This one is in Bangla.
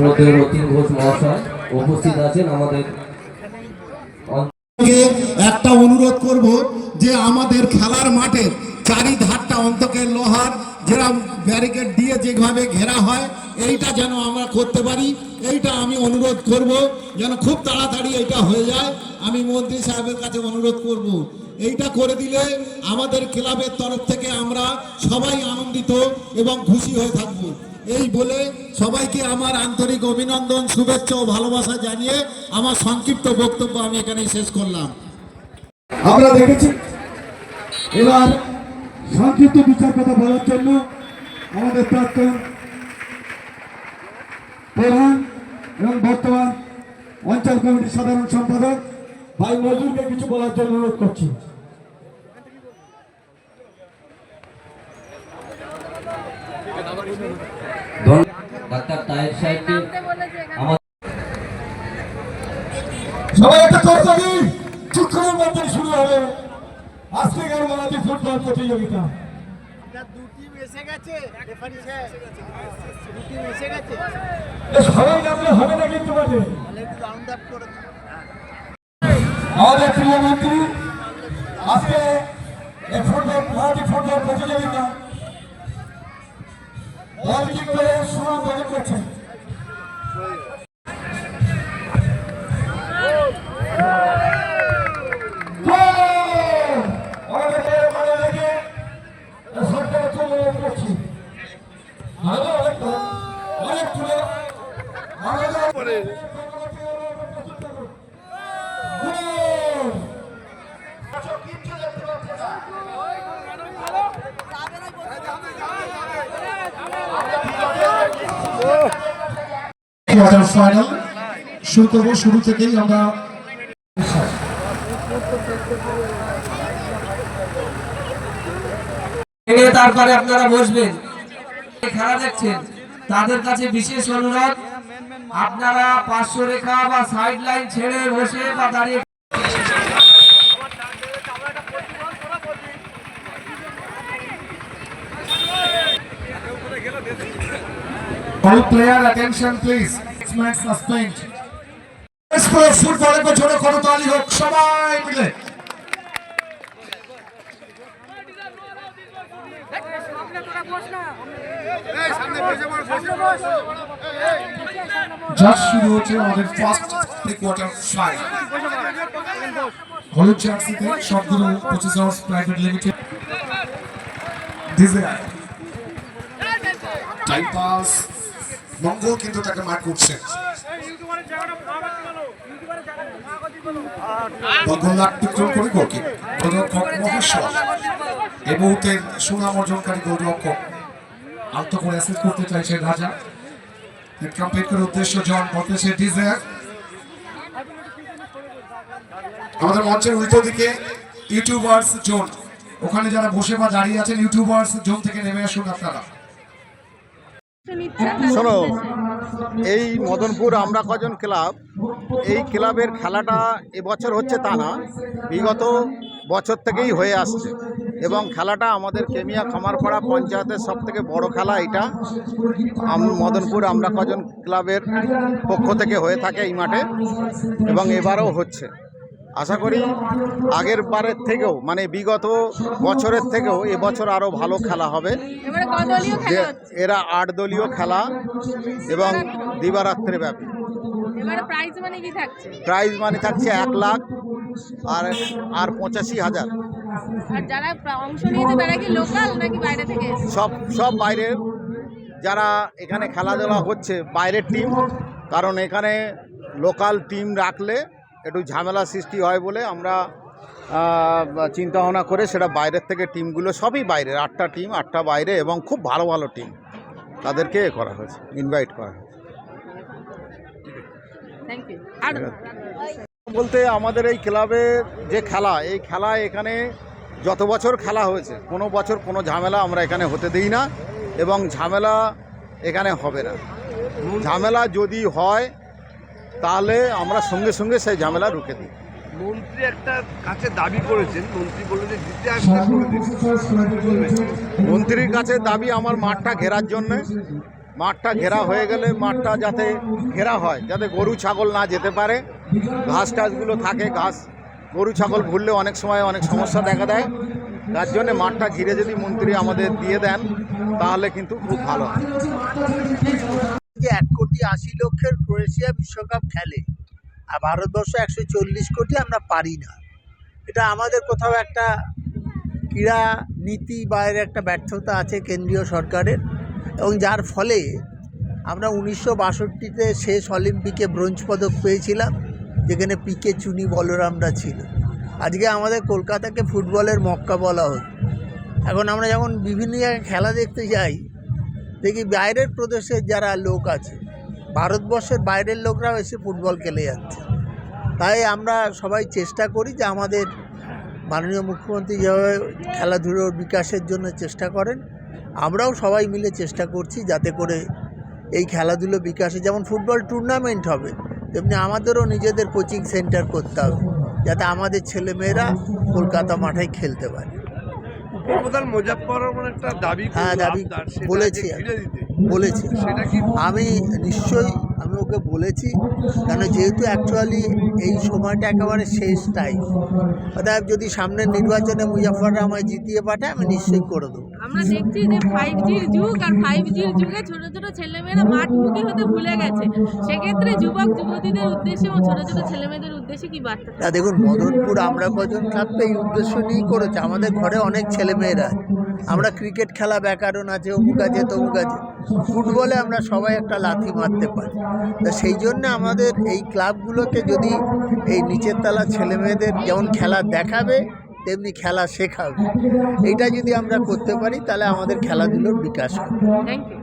শ্রদ্ধেয় রতিন ঘোষ মহাশয় উপস্থিত আছেন আমাদের। একটা অনুরোধ করব যে আমাদের খেলার মাঠে চারিধারটা অন্তকে লোহার যেরকম ব্যারিকেড দিয়ে যেভাবে ঘেরা হয়, এইটা যেন আমরা করতে পারি। এইটা আমি অনুরোধ করব যেন খুব তাড়াতাড়ি এইটা হয়ে যায়। আমি মন্ত্রী সাহেবের কাছে অনুরোধ করব। এইটা করে দিলে আমাদের ক্লাবের তরফ থেকে আমরা সবাই আনন্দিত এবং খুশি হয়ে থাকব। এই বলে সবাইকে আমার আন্তরিক অভিনন্দন, শুভেচ্ছা ও ভালোবাসা জানিয়ে আমার সংক্ষিপ্ত বক্তব্য আমি এখানেই শেষ করলাম। আমরা দেখেছি, এবার সংক্ষিপ্ত বিচার কথা বলার জন্য আমাদের প্রাক্তন প্রধান এবং বর্তমান অঞ্চল কমিটির সাধারণ সম্পাদক ভাই মজুরকে কিছু বলার জন্য অনুরোধ করছি। ডাক্তার তাহের সাহেবকে সবাই একটা দিন কিছুক্ষণের মধ্যে শুরু হবে। আজকে গেল ফুটবল প্রতিযোগিতা? এটা দু টিম এসে গেছে? রেফারি সাহেব দু টিম এসে গেছে? এ সবাই হবে না কিন্তু মাঠে একটু রাউন্ড করে দিন। আমাদের প্রিয় মন্ত্রী আজকে এই ফুটবল মহাটি ফুটবল প্রতিযোগিতা বলটি করে সুনাম অর্জন করছেন গোল! আমাদেরকে মনে কোয়ার্টার ফাইনাল শুরু করব শুরু থেকেই আমরা তারপরে আপনারা বসবেন। খেলা দেখছেন। তাদের কাছে বিশেষ অনুরোধ আপনারা পাঁচশো রেখা বা সাইড লাইন ছেড়ে বসে বা দাঁড়িয়ে All player attention please. Minutes suspend. ফুটবলের পেছনে করতালি হোক, সবাই মিলে। শুরু হচ্ছে আমাদের ফার্স্ট কোয়ার্টার ফাইনাল হলুদ জার্সিতে পঁচিশ hours private limited DJ time pass মঙ্গল কিন্তু তাকে মার করছে। সুনাম অর্জনকারী করে রাজা। উদ্দেশ্য জন আমাদের মঞ্চের উল্টো দিকে ইউটিউবার্স জোন। ওখানে যারা বসে বা দাঁড়িয়ে আছেন ইউটিউবার্স জোন থেকে নেমে আসুন আপনারা। শোনো, এই মদনপুর আমরা কজন ক্লাব, এই ক্লাবের খেলাটা এবছর হচ্ছে তা না, বিগত বছর থেকেই হয়ে আসছে এবং খেলাটা আমাদের কেমিয়া খামারপাড়া পঞ্চায়েতের সব থেকে বড় খেলা এটা। মদনপুর আমরা কজন ক্লাবের পক্ষ থেকে হয়ে থাকে এই মাঠে এবং এবারও হচ্ছে। আশা করি আগের বারের থেকেও মানে বিগত বছরের থেকেও এবছর আরও ভালো খেলা হবে। এরা আট দলীয় খেলা এবং দিবারাত্রে ব্যাপী। প্রাইজ মানে থাকছে? এক লাখ আর আর পঁচাশি হাজার? সব সব বাইরের যারা এখানে খেলাধুলা হচ্ছে বাইরের টিম কারণ এখানে লোকাল টিম রাখলে একটু ঝামেলা সৃষ্টি হয় বলে আমরা চিন্তা ভাবনা করে সেটা বাইরের থেকে টিমগুলো সবই বাইরের আটটা টিম আটটা বাইরে এবং খুব ভালো ভালো টিম তাদেরকে এ করা হয়েছে ইনভাইট করা হয়েছে। বলতে আমাদের এই ক্লাবের যে খেলা এই খেলা এখানে যত বছর খেলা হয়েছে কোনো বছর কোনো ঝামেলা আমরা এখানে হতে দিই না এবং ঝামেলা এখানে হবে না। ঝামেলা যদি হয় তাহলে আমরা সঙ্গে সঙ্গে সেই ঝামেলা রুখে দিই। মন্ত্রী একটা কাছে দাবি করেছেন মন্ত্রী বললেন যে দিতে আসবে মন্ত্রীর কাছে দাবি আমার মাঠটা ঘেরার জন্যে। মাঠটা ঘেরা হয়ে গেলে মাঠটা যাতে ঘেরা হয় যাতে গরু ছাগল না যেতে পারে। ঘাস টাসগুলো থাকে ঘাস গরু ছাগল ভুললে অনেক সময় অনেক সমস্যা দেখা দেয়। তার জন্যে মাঠটা ঘিরে যদি মন্ত্রী আমাদের দিয়ে দেন তাহলে কিন্তু খুব ভালো হয়। কোটি আশি লক্ষের ক্রোয়েশিয়া বিশ্বকাপ খেলে, আর ভারতবর্ষ একশো চল্লিশ কোটি আমরা পারি না। এটা আমাদের কোথাও একটা ক্রীড়া নীতি বা এর একটা ব্যর্থতা আছে কেন্দ্রীয় সরকারের, এবং যার ফলে আমরা উনিশশো বাষট্টিতে শেষ অলিম্পিকে ব্রোঞ্জ পদক পেয়েছিলাম, যেখানে পিকে, চুনি, বলরামরা ছিল। আজকে আমাদের কলকাতাকে ফুটবলের মক্কা বলা হতো এখন আমরা যখন বিভিন্ন জায়গায় খেলা দেখতে যাই, দেখি বাইরের প্রদেশের যারা লোক আছে ভারতবর্ষের বাইরের লোকরাও এসে ফুটবল খেলে যাচ্ছে। তাই আমরা সবাই চেষ্টা করি যে আমাদের মাননীয় মুখ্যমন্ত্রী যেভাবে খেলাধুলোর বিকাশের জন্য চেষ্টা করেন আমরাও সবাই মিলে চেষ্টা করছি যাতে করে এই খেলাধুলো বিকাশে যেমন ফুটবল টুর্নামেন্ট হবে তেমনি আমাদেরও নিজেদের কোচিং সেন্টার করতে হবে যাতে আমাদের ছেলেমেয়েরা কলকাতা মাঠে খেলতে পারে। উপপ্রধান মুজাফর একটা দাবি হ্যাঁ, দাবি বলেছি। বলেছি। আমি নিশ্চয়ই আমি ওকে বলেছি, কেন যেহেতু অ্যাকচুয়ালি এই সময়টা একেবারে শেষ টাইম অতএব যদি সামনের নির্বাচনে মুজাফররা আমায় জিতিয়ে পাঠায়, আমি নিশ্চয়ই করে দেবো। আমরা দেখছি যে ফাইভ জির যুগ আর ফাইভ জির যুগে ছোট ছোট ছেলেমেয়েরা মাঠমুখী হতে ভুলে গেছে। সেক্ষেত্রে যুবক, যুবতীদের উদ্দেশ্যে এবং ছোট ছোট ছেলেমেয়েদের উদ্দেশ্যে কি বার্তা? দেখুন, মদনপুর আমরা কজন ক্লাব এই উদ্দেশ্য নিয়েই করেছে। আমাদের ঘরে অনেক ছেলেমেয়েরা আমরা ক্রিকেট খেলা ব্যাকরণ আছে, অমুক আছে, তমুক আছে। ফুটবলে আমরা সবাই একটা লাথি মারতে পারি। তা সেই জন্য আমাদের এই ক্লাবগুলোকে যদি এই নিচের তলা ছেলেমেয়েদের যেমন খেলা দেখাবে তেমনি খেলা শেখাবে। এটা যদি আমরা করতে পারি, তাহলে আমাদের খেলাধুলোর বিকাশ হবে। Thank you